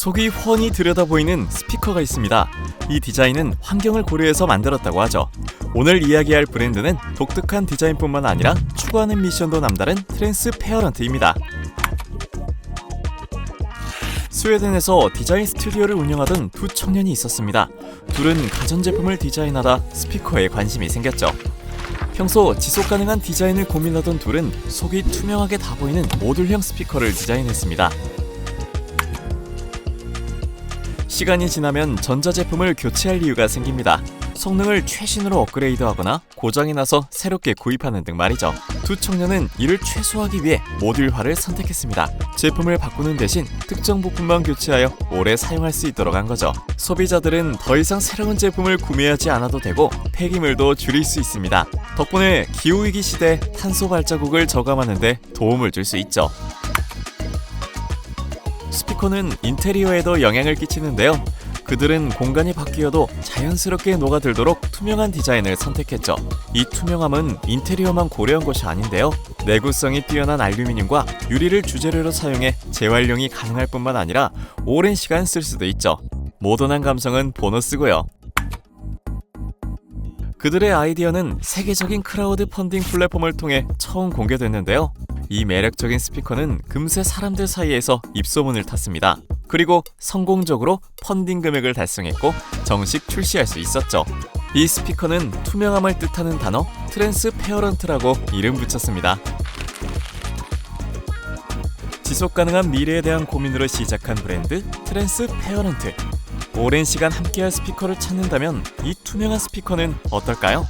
속이 훤히 들여다보이는 스피커가 있습니다. 이 디자인은 환경을 고려해서 만들었다고 하죠. 오늘 이야기할 브랜드는 독특한 디자인뿐만 아니라 추구하는 미션도 남다른 트랜스 페어런트입니다. 스웨덴에서 디자인 스튜디오를 운영하던 두 청년이 있었습니다. 둘은 가전제품을 디자인하다 스피커에 관심이 생겼죠. 평소 지속 가능한 디자인을 고민하던 둘은 속이 투명하게 다 보이는 모듈형 스피커를 디자인했습니다. 시간이 지나면 전자제품을 교체할 이유가 생깁니다. 성능을 최신으로 업그레이드하거나 고장이 나서 새롭게 구입하는 등 말이죠. 두 청년은 이를 최소화하기 위해 모듈화를 선택했습니다. 제품을 바꾸는 대신 특정 부품만 교체하여 오래 사용할 수 있도록 한 거죠. 소비자들은 더 이상 새로운 제품을 구매하지 않아도 되고 폐기물도 줄일 수 있습니다. 덕분에 기후위기 시대 탄소 발자국을 저감하는 데 도움을 줄 수 있죠. 스피커는 인테리어에도 영향을 끼치는데요. 그들은 공간이 바뀌어도 자연스럽게 녹아들도록 투명한 디자인을 선택했죠. 이 투명함은 인테리어만 고려한 것이 아닌데요. 내구성이 뛰어난 알루미늄과 유리를 주재료로 사용해 재활용이 가능할 뿐만 아니라 오랜 시간 쓸 수도 있죠. 모던한 감성은 보너스고요. 그들의 아이디어는 세계적인 크라우드 펀딩 플랫폼을 통해 처음 공개됐는데요. 이 매력적인 스피커는 금세 사람들 사이에서 입소문을 탔습니다. 그리고 성공적으로 펀딩 금액을 달성했고 정식 출시할 수 있었죠. 이 스피커는 투명함을 뜻하는 단어 트랜스 페어런트라고 이름 붙였습니다. 지속 가능한 미래에 대한 고민으로 시작한 브랜드 트랜스 페어런트. 오랜 시간 함께할 스피커를 찾는다면 이 투명한 스피커는 어떨까요?